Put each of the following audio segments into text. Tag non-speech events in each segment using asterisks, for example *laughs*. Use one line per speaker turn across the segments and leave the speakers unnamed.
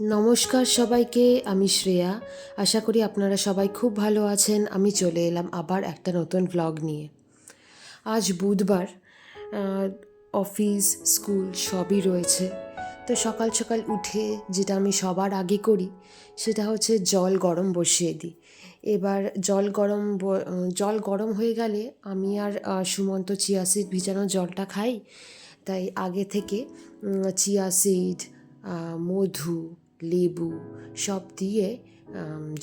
নমস্কার সবাইকে, আমি শ্রেয়া। আশা করি আপনারা সবাই খুব ভালো আছেন। আমি চলে এলাম আবার একটা নতুন ভ্লগ নিয়ে। আজ বুধবার অফিস স্কুল সবই রয়েছে। তো সকাল সকাল উঠে যেটা আমি সবার আগে করি, সেটা হচ্ছে জল গরম বসিয়ে দিই। এবার জল গরম জল গরম হয়ে গেলে আমি আর সুমন্ত চিয়া সিড ভিজানো জলটা খাই। তাই আগে থেকে চিয়া সিড মধু লেবু সব দিয়ে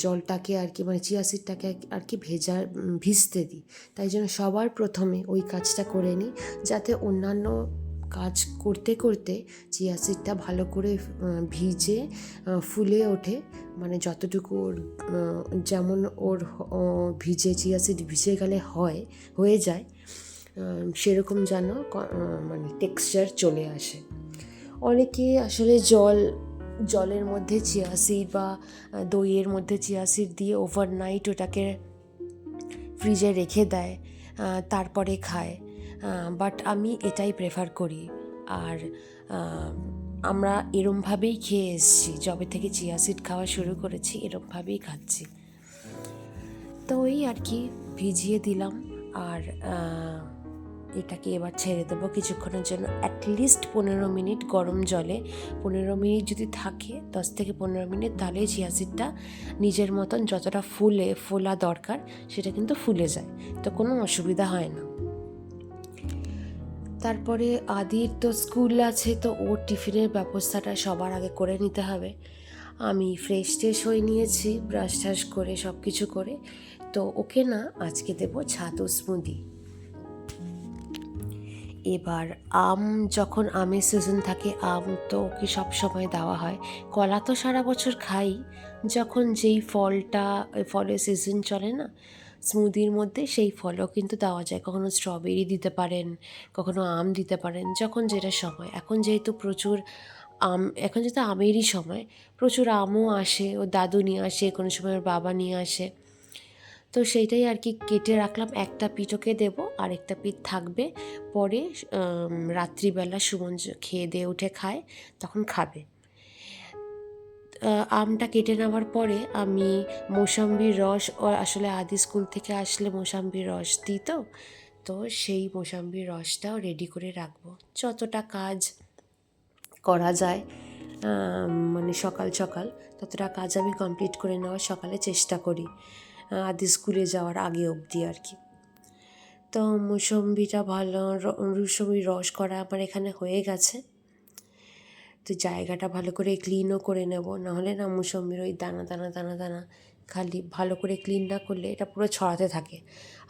জলটাকে আর কি মানে চিয়া সিডটাকে আর কি ভেজা ভিজতে দিই। তাই জন্য সবার প্রথমে ওই কাজটা করে নিই, যাতে অন্যান্য কাজ করতে করতে চিয়া সিডটা ভালো করে ভিজে ফুলে ওঠে। মানে যতটুকু ওর যেমন ওর ভিজে, চিয়া সিড ভিজে গেলে হয়, হয়ে যায় সেরকম যেন মানে টেক্সচার চলে আসে। অনেকে আসলে জল জলের মধ্যে চিয়া সিড বা দইয়ের মধ্যে চিয়া সিড দিয়ে ওভারনাইট ওটাকে ফ্রিজে রেখে দেয় তারপরে খায় বাট আমি এটাই প্রেফার করি। আর আমরা এরমভাবেই খেয়ে এসেছি, যবে থেকে চিয়া সিড খাওয়া শুরু করেছি, এরমভাবেই খাচ্ছি। তো ওই আর কি, ভিজিয়ে দিলাম, আর এটাকে এবার ছেড়ে দেবো কিছুক্ষণের জন্য। অ্যাটলিস্ট পনেরো মিনিট গরম জলে। পনেরো মিনিট যদি থাকে, দশ থেকে পনেরো মিনিট, তাহলে চিয়া সিডটা নিজের মতন যতটা ফুলে, ফোলা দরকার, সেটা কিন্তু ফুলে যায়। তো কোনো অসুবিধা হয় না। তারপরে আদির তো স্কুল আছে, তো ওর টিফিনের ব্যবস্থাটা সবার আগে করে নিতে হবে। আমি ফ্রেশ ট্রেশ হয়ে নিয়েছি ব্রাশ ট্রাশ করে সব কিছু করে। তো ওকে না, আজকে দেবো ছাতু স্মুদি এবার আম, যখন আমের সিজন থাকে, আম তো ওকে সব সময় দেওয়া হয়। কলা তো সারা বছর খাই। যখন যেই ফলটা ফলের সিজন চলে না, স্মুদির মধ্যে সেই ফলও কিন্তু দেওয়া যায়। কখনো স্ট্রবেরি দিতে পারেন, কখনো আম দিতে পারেন, যখন যেটা সময়। এখন যেহেতু প্রচুর আম, এখন যেহেতু আমেরই সময়, প্রচুর আমও আসে ও দাদু নিয়ে আসে, কোনো সময় ওর বাবা নিয়ে আসে। তো সেইটাই আর কি কেটে রাখলাম। একটা পিঠোকে দেবো আর একটা পিঠ থাকবে। পরে রাত্রিবেলা সুমন খেয়ে দিয়ে উঠে খায়, তখন খাবে। আমটা কেটে নেওয়ার পরে আমি মৌসাম্বির রস আসলে আদি স্কুল থেকে আসলে মৌসাম্বির রস দিই তো সেই মৌসাম্বির রসটাও রেডি করে রাখব। যতটা কাজ করা যায় মানে সকাল সকাল, ততটা কাজ আমি কমপ্লিট করে নেওয়ার সকালে চেষ্টা করি। আদি স্কুলে যাওয়ার আগে অবধি আর কি। তো মুসম্বিটা ভালো, র- রস করা আমার এখানে হয়ে গেছে। তো জায়গাটা ভালো করে ক্লিনও করে নেব, নাহলে না মুসম্বির ওই দানা দানা দানা দানা খালি ভালো করে ক্লিন না করলে এটা পুরো ছড়াতে থাকে।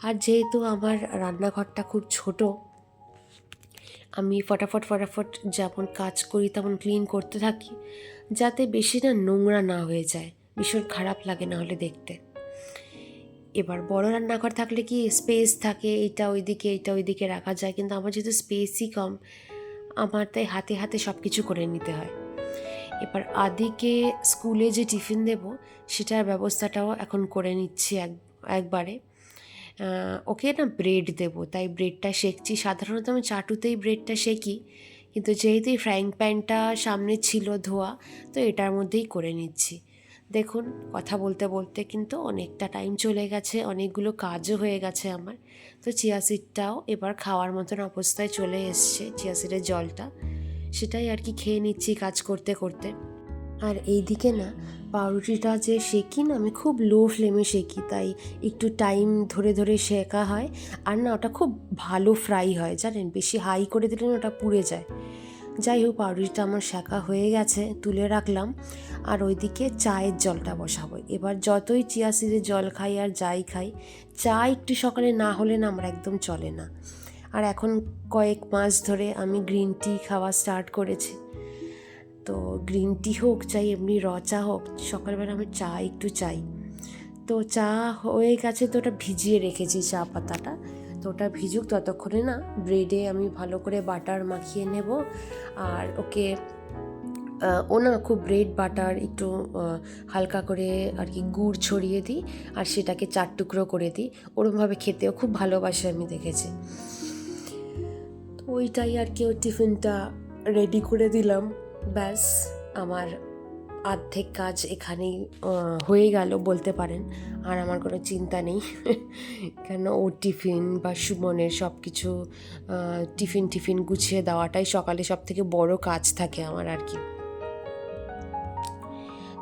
আর যেহেতু আমার রান্নাঘরটা খুব ছোট, আমি ফটাফট ফটাফট যেমন কাজ করি তেমন ক্লিন করতে থাকি, যাতে বেশি না নোংরা না হয়ে যায়, ভীষণ খারাপ লাগে না হলে দেখতে। এবার বড় রান্নাঘর থাকলে কি স্পেস থাকে? এইটা ওইদিকে এইটা ওইদিকে রাখা যায়। কিন্তু আমার যেহেতু স্পেসই কম, আমার তাই হাতে হাতে সব কিছু করে নিতে হয়। এবার আদিকে স্কুলে যে টিফিন দেব, সেটার ব্যবস্থাটাও এখন করে নিচ্ছি এক, একবারে। ওকে না ব্রেড দেব, তাই ব্রেডটা শেখছি সাধারণত আমি চাটুতেই ব্রেডটা শেখি কিন্তু যেহেতু ফ্রাইং প্যানটা সামনে ছিল ধোয়া, তো এটার মধ্যেই করে নিচ্ছি। দেখুন, কথা বলতে বলতে কিন্তু অনেকটা টাইম চলে গেছে, অনেকগুলো কাজও হয়ে গেছে আমার। তো চিয়া সিডটাও এবার খাওয়ার মতন অবস্থায় চলে এসছে, চিয়া সিডের জলটা। সেটাই আর কি খেয়ে নিচ্ছি কাজ করতে করতে। আর এইদিকে না, পাউরুটিটা যে সেকি না, আমি খুব লো ফ্লেমে সেকি, তাই একটু টাইম ধরে ধরে শেখা হয়। আর না, ওটা খুব ভালো ফ্রাই হয়, জানেন? বেশি হাই করে দিলে না, ওটা পুড়ে যায়। যাই হোক, পাউরুটিটা আমার শেখা হয়ে গেছে, তুলে রাখলাম। আর ওইদিকে চায়ের জলটা বসাবো। এবার যতই চিয়া সিডের জল খাই আর যাই খাই, চা একটু সকালে না হলে না আমার একদম চলে না। আর এখন কয়েক মাস ধরে আমি গ্রিন টি খাওয়া স্টার্ট করেছি। তো গ্রিন টি হোক, চাই এমনি র চা হোক, সকালবেলা আমি চা একটু চাই। তো চা হয়ে গেছে তো ওটা ভিজিয়ে রেখেছি চা পাতাটা। তো ওটা ভিজুক ততক্ষণে না ব্রেডে আমি ভালো করে বাটার মাখিয়ে নেব। আর ওকে ও না খুব ব্রেড বাটার একটু হালকা করে আর কি গুড় ছড়িয়ে দিই আর সেটাকে চার টুকরো করে দিই। ওরমভাবে খেতেও খুব ভালোবাসে আমি দেখেছি। তো ওইটাই আর কি ওর টিফিনটা রেডি করে দিলাম। ব্যাস, আমার অর্ধেক কাজ এখানেই হয়ে গেল বলতে পারেন। আর আমার কোনো চিন্তা নেই। *laughs* কেন ওর টিফিন বা সুমনের সব কিছু টিফিন টিফিন গুছিয়ে দেওয়াটাই সকালে সব থেকে বড় কাজ থাকে আমার আর কি।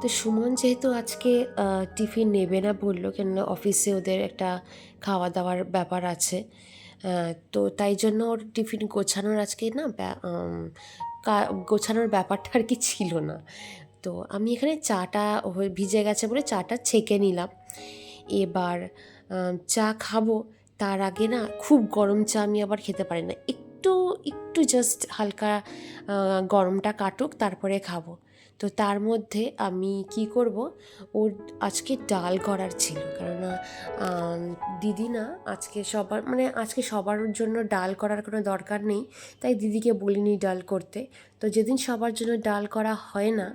তো সুমন যেহেতু আজকে টিফিন নেবে না বলল, কেননা অফিসে ওদের একটা খাওয়া দাওয়ার ব্যাপার আছে তো তাই জন্য ওর টিফিন গোছানোর আজকে না গোছানোর ব্যাপারটা আর কি ছিল না। তো আমি এখানে চাটা ভিজে গেছে বলে চাটা ছেঁকে নিলাম। এবার চা খাব। তার আগে না খুব গরম চা আমি আবার খেতে পারি না। একটু একটু জাস্ট হালকা গরমটা কাটুক, তারপরে খাব। তো তার মধ্যে আমি কি করব? ওর আজকে ডাল করার ছিল। কেননা দিদি না আজকে সবার মানে আজকে সবার জন্য ডাল করার কোনো দরকার নেই। তাই দিদিকে বলিনি ডাল করতে। তো যেদিন সবার জন্য ডাল করা হয় না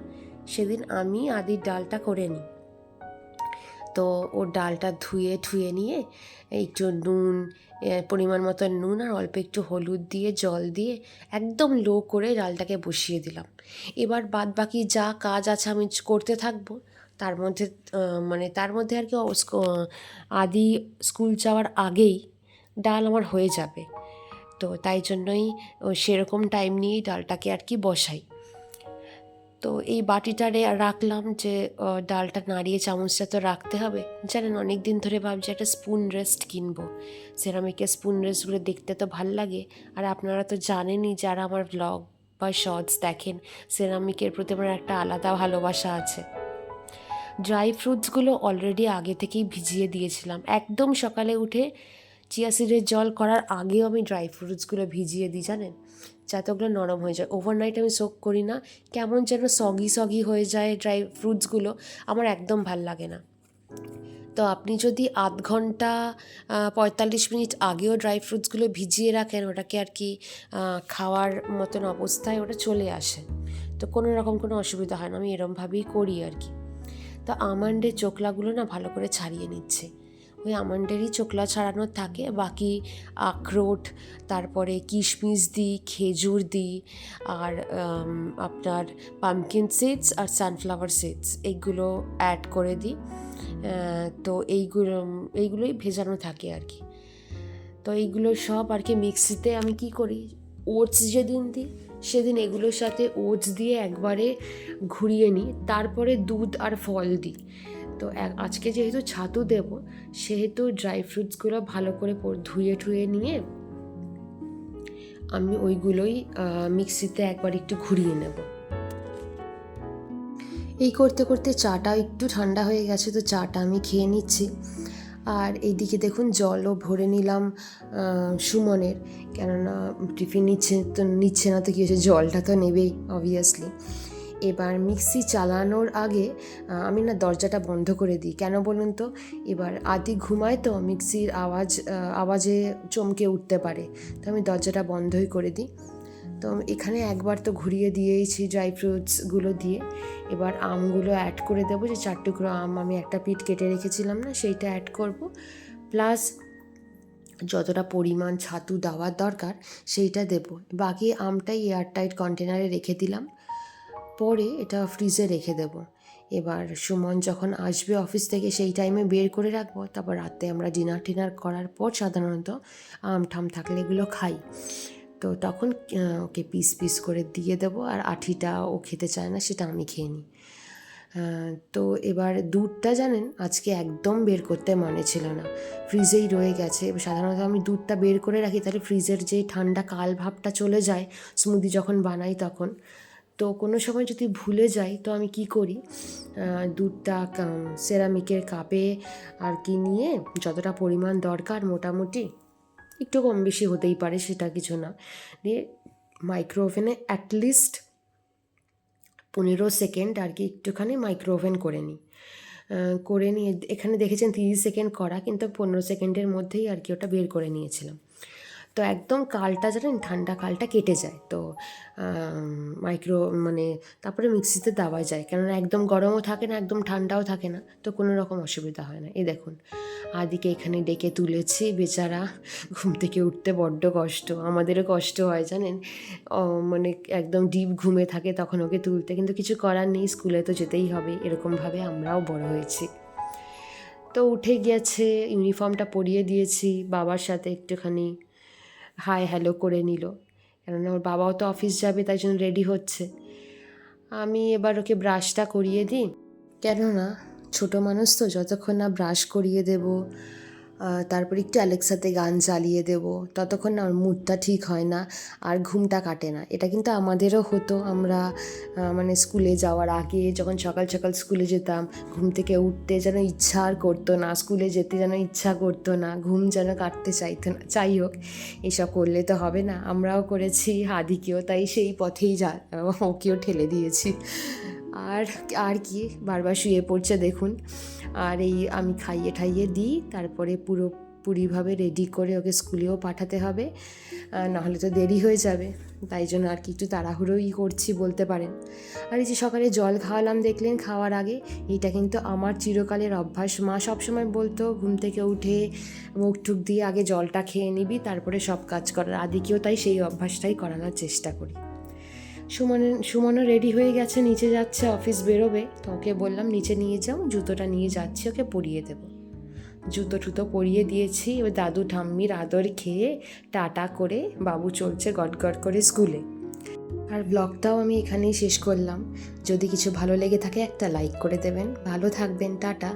সেদিন আমি আদির ডালটা করে নিই। তো ওর ডালটা ধুয়ে ঠুয়ে নিয়ে একটু নুন পরিমাণ মতো নুন আর অল্প একটু হলুদ দিয়ে, জল দিয়ে একদম লো করে ডালটাকে বসিয়ে দিলাম। এবার বাদ বাকি যা কাজ আছে আমি করতে থাকব, তার মধ্যে মানে তার মধ্যে আর কি আদি স্কুল যাওয়ার আগেই ডাল আমার হয়ে যাবে। তো তাই জন্যই সেরকম টাইম নিয়েই ডালটাকে আর কি বসাই। তো এই বাটিটারে রাখলাম যে ডালটা নাড়িয়ে চামচটা তো রাখতে হবে। জানেন অনেক দিন ধরে ভাবছি একটা স্পুন রেস্ট কিনবো। সেরামিকের স্পুন রেস্টগুলো দেখতে তো ভালো লাগে। আর আপনারা তো জানেনই যারা আমার ব্লগ বা শর্টস দেখেন, সেরামিকের প্রতি আমার একটা আলাদা ভালোবাসা আছে। ড্রাই ফ্রুটসগুলো অলরেডি আগে থেকেই ভিজিয়ে দিয়েছিলাম। একদম সকালে উঠে চিয়া সিডের জল করার আগেও আমি ড্রাই ফ্রুটসগুলো ভিজিয়ে দিই, জানেন? যাতে ওগুলো নরম হয়ে যায়। ওভারনাইট আমি সোক করি না। কেমন যেন সগি সগি হয়ে যায় ড্রাই ফ্রুটসগুলো আমার একদম ভালো লাগে না। তো আপনি যদি আধ ঘণ্টা পঁয়তাল্লিশ মিনিট আগেও ড্রাই ফ্রুটসগুলো ভিজিয়ে রাখেন, ওটাকে আর কি খাওয়ার মতন অবস্থায় ওটা চলে আসে। তো কোনো রকম কোনো অসুবিধা হয় না। আমি এরমভাবেই করি আর কি। তো আমন্ডের চোকলাগুলো না ভালো করে ছাড়িয়ে নিচ্ছে। ওই আমন্ডেরই চোকলা ছাড়ানো থাকে। বাকি আখরোট, তারপরে কিশমিশ দিই, খেজুর দিই, আর আপনার পামকিন সিডস আর সানফ্লাওয়ার সিডস এইগুলো অ্যাড করে দিই। তো এইগুলো, এইগুলোই ভেজানো থাকে আর কি। তো এইগুলো সব আর কি মিক্সিতে আমি কি করি? ওটস যেদিন দিই, সেদিন এগুলোর সাথে ওটস দিয়ে একবারে ঘুরিয়ে নিই। তারপরে দুধ আর ফল দিই। তো আজকে যেহেতু ছাতু দেব, সেহেতু ড্রাই ফ্রুটসগুলো ভালো করে ধুয়ে ঠুয়ে নিয়ে আমি ওইগুলোই মিক্সিতে একবার একটু ঘুরিয়ে নেব। এই করতে করতে চাটা একটু ঠান্ডা হয়ে গেছে, তো চাটা আমি খেয়ে নিচ্ছি। আর এইদিকে দেখুন জলও ভরে নিলাম সুমনের। কেননা, টিফিন নিচ্ছে, তো নিচ্ছে না তো কী হয়েছে? জলটা তো নেবেই অবভিয়াসলি এবার মিক্সি চালানোর আগে আমি না দরজাটা বন্ধ করে দিই। কেন বলুন তো? এবার আদি ঘুমায় তো মিক্সির আওয়াজ আওয়াজে চমকে উঠতে পারে। তো আমি দরজাটা বন্ধই করে দিই। তো এখানে একবার তো ঘুরিয়ে দিয়েইছি ড্রাই ফ্রুটসগুলো দিয়ে। এবার আমগুলো অ্যাড করে দেবো যে চার টুকরো আম আমি একটা পিঠ কেটে রেখেছিলাম না, সেইটা অ্যাড করব। প্লাস যতটা পরিমাণ ছাতু দেওয়ার দরকার, সেইটা দেব। বাকি আমটাই এয়ারটাইট কন্টেনারে রেখে দিলাম। পরে এটা ফ্রিজে রেখে দেব। এবার সুমন যখন আসবে অফিস থেকে সেই টাইমে বের করে রাখব। তারপর রাতে আমরা ডিনার টিনার করার পর সাধারণত আম ঠাম থাকলে এগুলো খাই। তো তখন ওকে পিস পিস করে দিয়ে দেবো আর আঠিটা ও খেতে চায় না, সেটা আমি খেয়ে নিই। তো এবার দুধটা জানেন, আজকে একদম বের করতে মনে ছিল না। ফ্রিজেই রয়ে গেছে। সাধারণত আমি দুধটা বের করে রাখি, তাহলে ফ্রিজের যে ঠান্ডা কাল ভাবটা চলে যায় স্মুদি যখন বানাই তখন। তো কোনো সময় যদি ভুলে যাই, তো আমি কি করি? দুধটা সেরামিকের কাপে আর কি নিয়ে যতটা পরিমাণ দরকার মোটামুটি, একটু কম বেশি হতেই পারে সেটা কিছু না। দিয়ে মাইক্রো ওভেনে অ্যাটলিস্ট পনেরো সেকেন্ড আর কি একটুখানি মাইক্রো ওভেন করে নিই। করে নিয়ে, এখানে দেখেছেন তিরিশ সেকেন্ড করা, কিন্তু পনেরো সেকেন্ডের মধ্যেই আর কি ওটা বের করে নিয়েছিলাম। তো একদম কালটা জানেন ঠান্ডা কালটা কেটে যায়। তো মাইক্রো মানে তারপরে মিক্সিতে দেওয়া যায়। কেননা একদম গরমও থাকে না, একদম ঠান্ডাও থাকে না। তো কোনো রকম অসুবিধা হয় না। এই দেখুন, আদিকে এখানে ডেকে তুলেছি বেচারা। ঘুম থেকে উঠতে বড্ড কষ্ট। আমাদেরও কষ্ট হয়, জানেন? মানে একদম ডিপ ঘুমে থাকে, তখন ওকে তুলতে। কিন্তু কিছু করার নেই, স্কুলে তো যেতেই হবে। এরকমভাবে আমরাও বড় হয়েছি। তো উঠে গেছে ইউনিফর্মটা পরিয়ে দিয়েছি বাবার সাথে একটুখানি। হাই হ্যালো করে নিল। কেননা ওর বাবাও তো অফিস যাবে, তাই জন্য রেডি হচ্ছে। আমি এবার ওকে ব্রাশটা করিয়ে দিই। কেননা ছোটো মানুষ তো, যতক্ষণ না ব্রাশ করিয়ে দেব তারপর একটু অ্যালেক্সাতে গান চালিয়ে দেব। ততক্ষণ না ওর মুডটা ঠিক হয় না, আর ঘুমটা কাটে না। এটা কিন্তু আমাদেরও হতো। আমরা মানে স্কুলে যাওয়ার আগে যখন সকাল সকাল স্কুলে যেতাম, ঘুম থেকে উঠতে যেন ইচ্ছা আর করতো না, স্কুলে যেতে যেন ইচ্ছা করতো না, ঘুম যেন কাটতে চাইতো না। যাই হোক, এসব করলে তো হবে না। আমরাও করেছি, হাদিকেও, তাই সেই পথেই যা, ওকেও ঠেলে দিয়েছি। আর আর কি, বারবার শুয়ে পড়ছে দেখুন। আর এই আমি খাইয়ে ঠাইয়ে দিই, তারপরে পুরোপুরিভাবে রেডি করে ওকে স্কুলেও পাঠাতে হবে। নাহলে তো দেরি হয়ে যাবে। তাই জন্য আর কি একটু তাড়াহুড়োই করছি বলতে পারেন। আর এই যে সকালে জল খাওয়ালাম দেখলেন খাওয়ার আগে এইটা কিন্তু আমার চিরকালের অভ্যাস। মা সবসময় বলতো, ঘুম থেকে উঠে মুখ টুক দিয়ে আগে জলটা খেয়ে নিবি, তারপরে সব কাজ করার। আদিকেও তাই সেই অভ্যাসটাই করানোর চেষ্টা করি। সুমনের সুমনও রেডি হয়ে গেছে, নিচে যাচ্ছে অফিস বেরোবে। তো ওকে বললাম, নিচে নিয়ে যাও, জুতোটা নিয়ে যাচ্ছি, ওকে পরিয়ে দেবো। জুতো টুতো পরিয়ে দিয়েছি, এবার দাদু ঠাম্মির আদর খেয়ে টাটা করে বাবু চলছে গট করে স্কুলে। আর ব্লগটাও আমি এখানেই শেষ করলাম। যদি কিছু ভালো লেগে থাকে একটা লাইক করে দেবেন। ভালো থাকবেন, টাটা।